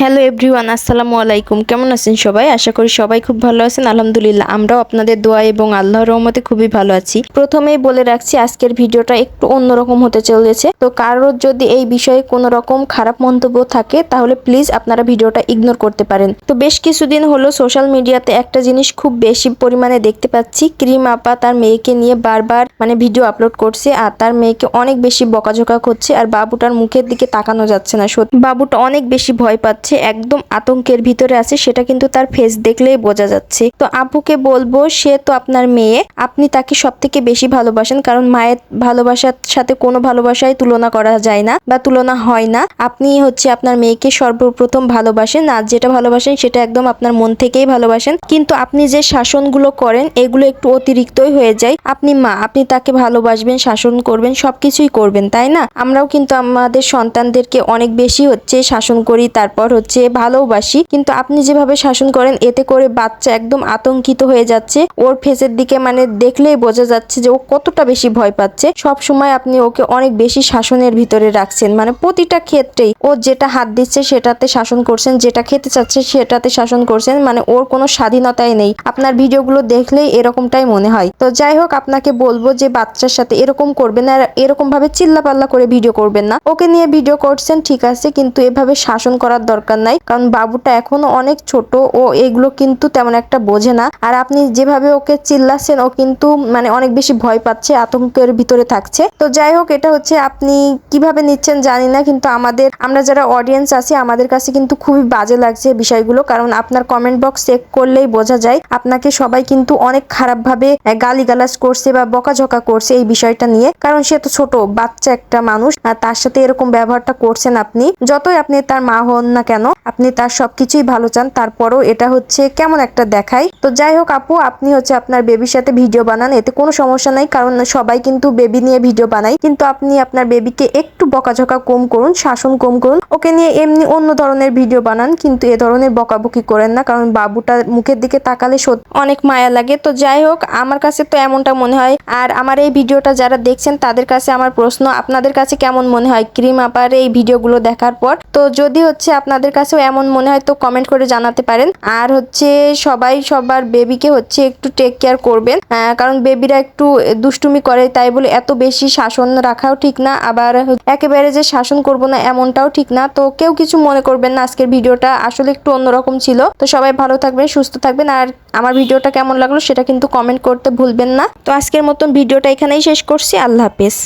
Hello everyone আসসালামু আলাইকুম। কেমন আছেন সবাই? আশা করি সবাই খুব ভালো আছেন। আলহামদুলিল্লাহ, আমরাও আপনাদের দোয়া এবং আল্লাহর রহমতে খুবই ভালো আছি। প্রথমেই বলে রাখছি, আজকের ভিডিওটা একটু অন্যরকম হতে চলেছে। তো কারোর যদি এই বিষয়ে কোনো রকম খারাপ মন্তব্য থাকে, তাহলে প্লিজ আপনারা ভিডিওটা ইগনোর করতে পারেন। তো বেশ কিছুদিন হলো সোশ্যাল মিডিয়াতে একটা জিনিস খুব বেশি পরিমাণে দেখতে পাচ্ছি। ক্রিম আপা তার মেয়েকে নিয়ে বারবার মানে ভিডিও আপলোড করছে আর তার মেয়েকে অনেক বেশি বকাঝকা করছে আর বাবুটার মুখের দিকে তাকানো যাচ্ছে না সত্যি। বাবুটা অনেক বেশি ভয় পাচ্ছে। একদম আতঙ্কের ভিতরে আছে, সেটা কিন্তু তার ফেস দেখলেই বোঝা যাচ্ছে। তো আপুকে বলব, সে তো আপনার মেয়ে, আপনি তাকে সব থেকে বেশি ভালোবাসেন, কারণ মায়ের ভালোবাসার সাথে কোনো ভালোবাসায় তুলনা করা যায় না বা তুলনা হয় না। আপনি হচ্ছে আপনার মেয়েকে সর্বপ্রথম ভালোবাসেন, আর যেটা ভালোবাসেন, সেটা একদম আপনার মন থেকেই ভালোবাসেন। কিন্তু আপনি যে শাসনগুলো করেন, এগুলো একটু অতিরিক্তই হয়ে যায়। আপনি মা, আপনি তাকে ভালোবাসবেন, শাসন করবেন, সবকিছুই করবেন, তাই না? আমরাও কিন্তু আমাদের সন্তানদেরকে অনেক বেশি হচ্ছে শাসন করি, তারপর হচ্ছে, ভালোবাসি। কিন্তু আপনি যেভাবে শাসন করেন, এতে করে বাচ্চা একদম আতঙ্কিত হয়ে যাচ্ছে। ওর ফেসের দিকে মানে দেখলেই বোঝা যাচ্ছে যে ও কতটা বেশি ভয় পাচ্ছে। সব সময় আপনি ওকে অনেক বেশি শাসনের ভিতরে রাখছেন। মানে প্রতিটা ক্ষেত্রেই ও যেটা হাত দিচ্ছে, সেটাতে শাসন করছেন, যেটা খেতে চাচ্ছে, সেটাতে শাসন করছেন। মানে ওর কোনো স্বাধীনতাই নেই। আপনার ভিডিওগুলো দেখলেই এরকমটাই মনে হয়। তো যাই হোক, আপনাকে বলব যে বাচ্চার সাথে এরকম করবেন না এরকম ভাবে চিল্লাপাল্লা করে ভিডিও করবেন না। ওকে নিয়ে ভিডিও করছেন, ঠিক আছে, কিন্তু এভাবে শাসন করার দরকার নাই। কারণ বাবুটা এখনও অনেক ছোট, ও এগুলো কিন্তু তেমন একটা বোঝে না। আর আপনি যেভাবে ওকে চিল্লাচ্ছেন, ও কিন্তু মানে অনেক বেশি ভয় পাচ্ছে, আতঙ্কের ভিতরে থাকছে। তো যাই হোক, এটা হচ্ছে আপনি কীভাবে নিচ্ছেন জানি না, কিন্তু আমাদের, আমরা যারা অডিয়েন্স আছি, আমাদের কাছে কিন্তু খুবই বাজে লাগছে বিষয়গুলো। কারণ আপনার কমেন্ট বক্স চেক করলেই বোঝা যায়, আপনাকে সবাই কিন্তু অনেক খারাপভাবে গালিগালাজ করছে বা বকাঝকা করছে এই বিষয়টা নিয়ে। কারণ সে তো ছোট, বাচ্চা একটা মানুষ, আর তার সাথে এরকম ব্যবহারটা করছেন আপনি। যতই আপনি তার মা হন না কেন আপনি তার সবকিছুই ভালো চান, তারপরও এটা হচ্ছে কেমন একটা দেখায় তো যাই হোক আপু, আপনি হচ্ছে আপনার বেবির সাথে ভিডিও বানান, এতে কোনো সমস্যা নাই, কারণ সবাই কিন্তু বেবি নিয়ে ভিডিও বানায়। কিন্তু আপনি আপনার বেবিকে একটু বকাঝকা কম করুন, শাসন কম করুন। ওকে নিয়ে এমনি অন্য ধরনের ভিডিও বানান, কিন্তু এ ধরনের বকাবকি করেন না, কারণ বাবুটা মুখের দিকে তাকালে সত্যি অনেক মায়া লাগে। তো যাই হোক, আমার কাছে তো এমনটা মনে হয়। আর আমার এই ভিডিওটা যারা দেখছেন, তাদের কাছে আমার প্রশ্ন, আপনাদের কাছে কেমন মনে হয়? ক্রিম আপার এই ভিডিওগুলো দেখার পর। তো যদি হচ্ছে আপনাদের কাছেও এমন মনে হয়, তো কমেন্ট করে জানাতে পারেন। আর হচ্ছে সবাই, সবার বেবিকে হচ্ছে একটু টেক কেয়ার করবেন। কারণ বেবিরা একটু দুষ্টুমি করে, তাই বলে এত বেশি শাসন রাখাও ঠিক না। আবার একেবারে যে শাসন করব না, এমনটাও ঠিক না। তো কেউ কিছু মনে করবেন না আজকের ভিডিওটা। আসলে একটু অন্যরকম ছিল। তো সবাই ভালো থাকবেন, সুস্থ থাকবেন। আর আমার ভিডিওটা কেমন লাগল, সেটা কিন্তু কমেন্ট করতে ভুলবেন না। তো আজকের মতন ভিডিওটা এখানেই শেষ করছি। আল্লাহ হাফেজ।